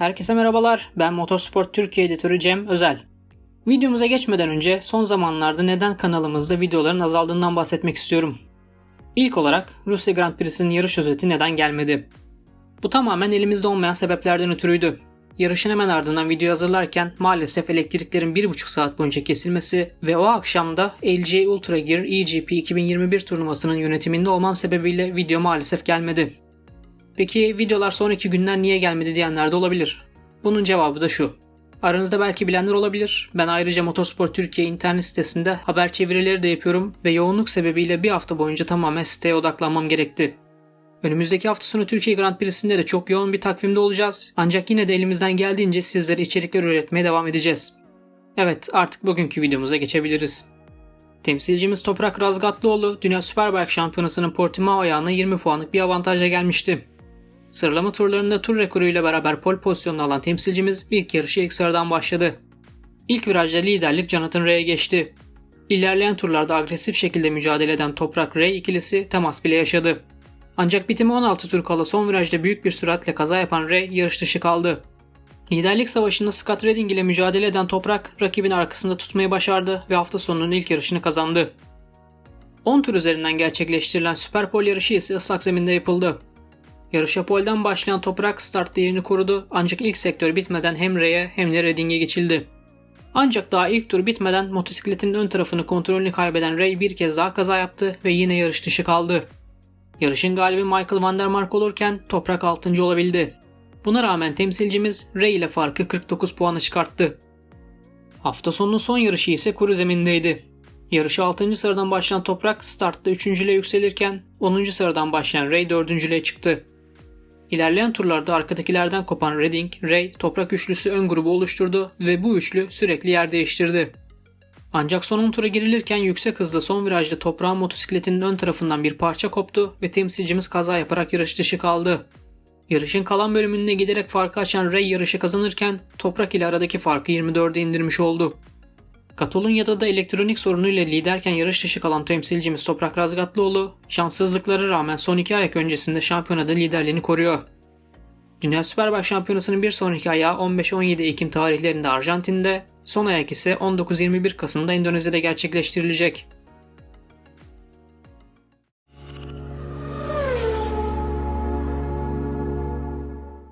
Herkese merhabalar. Ben Motorsport Türkiye editörü Cem Özel. Videomuza geçmeden önce son zamanlarda neden kanalımızda videoların azaldığından bahsetmek istiyorum. İlk olarak Rusya Grand Prix'sinin yarış özeti neden gelmedi? Bu tamamen elimizde olmayan sebeplerden ötürüydü. Yarışın hemen ardından video hazırlarken maalesef elektriklerin 1,5 saat boyunca kesilmesi ve o akşamda LG Ultra Gear EGP 2021 turnuvasının yönetiminde olmam sebebiyle video maalesef gelmedi. Peki videolar sonraki günler niye gelmedi diyenler de olabilir. Bunun cevabı da şu. Aranızda belki bilenler olabilir. Ben ayrıca Motorsport Türkiye internet sitesinde haber çevirileri de yapıyorum ve yoğunluk sebebiyle bir hafta boyunca tamamen siteye odaklanmam gerekti. Önümüzdeki hafta sonu Türkiye Grand Prix'sinde de çok yoğun bir takvimde olacağız. Ancak yine de elimizden geldiğince sizlere içerikler üretmeye devam edeceğiz. Evet artık bugünkü videomuza geçebiliriz. Temsilcimiz Toprak Razgatlıoğlu Dünya Superbike Şampiyonası'nın Portimao ayağına 20 puanlık bir avantajla gelmişti. Sıralama turlarında tur rekoruyla beraber pol pozisyonunu alan temsilcimiz ilk yarışı ilk sıradan başladı. İlk virajda liderlik Jonathan Ray'e geçti. İlerleyen turlarda agresif şekilde mücadele eden Toprak Ray ikilisi temas bile yaşadı. Ancak bitimi 16 tur kala son virajda büyük bir süratle kaza yapan Ray yarış dışı kaldı. Liderlik savaşında Scott Redding ile mücadele eden Toprak rakibin arkasında tutmayı başardı ve hafta sonunun ilk yarışını kazandı. 10 tur üzerinden gerçekleştirilen Süper Pol yarışı ise ıslak zeminde yapıldı. Yarışa polden başlayan Toprak startta yerini korudu ancak ilk sektör bitmeden hem Ray'e hem de Redding'e geçildi. Ancak daha ilk tur bitmeden motosikletin ön tarafını kontrolünü kaybeden Ray bir kez daha kaza yaptı ve yine yarış dışı kaldı. Yarışın galibi Michael Van der Mark olurken Toprak 6. olabildi. Buna rağmen temsilcimiz Ray ile farkı 49 puanı çıkarttı. Hafta sonunun son yarışı ise kuru zemindeydi. Yarışı 6. sıradan başlayan Toprak startta 3. ile yükselirken 10. sıradan başlayan Ray 4. ile çıktı. İlerleyen turlarda arkadakilerden kopan Redding, Ray, Toprak üçlüsü ön grubu oluşturdu ve bu üçlü sürekli yer değiştirdi. Ancak son tura girilirken yüksek hızda son virajda toprağın motosikletinin ön tarafından bir parça koptu ve temsilcimiz kaza yaparak yarış dışı kaldı. Yarışın kalan bölümünde giderek farkı açan Ray yarışı kazanırken toprak ile aradaki farkı 24'e indirmiş oldu. Katalonya'da da elektronik sorunuyla liderken yarış dışı kalan temsilcimiz Toprak Razgatlıoğlu şanssızlıklara rağmen son iki ayak öncesinde şampiyonada liderliğini koruyor. Dünya Superbike Şampiyonası'nın bir sonraki ayağı 15-17 Ekim tarihlerinde Arjantin'de, son ayak ise 19-21 Kasım'da Endonezya'da gerçekleştirilecek.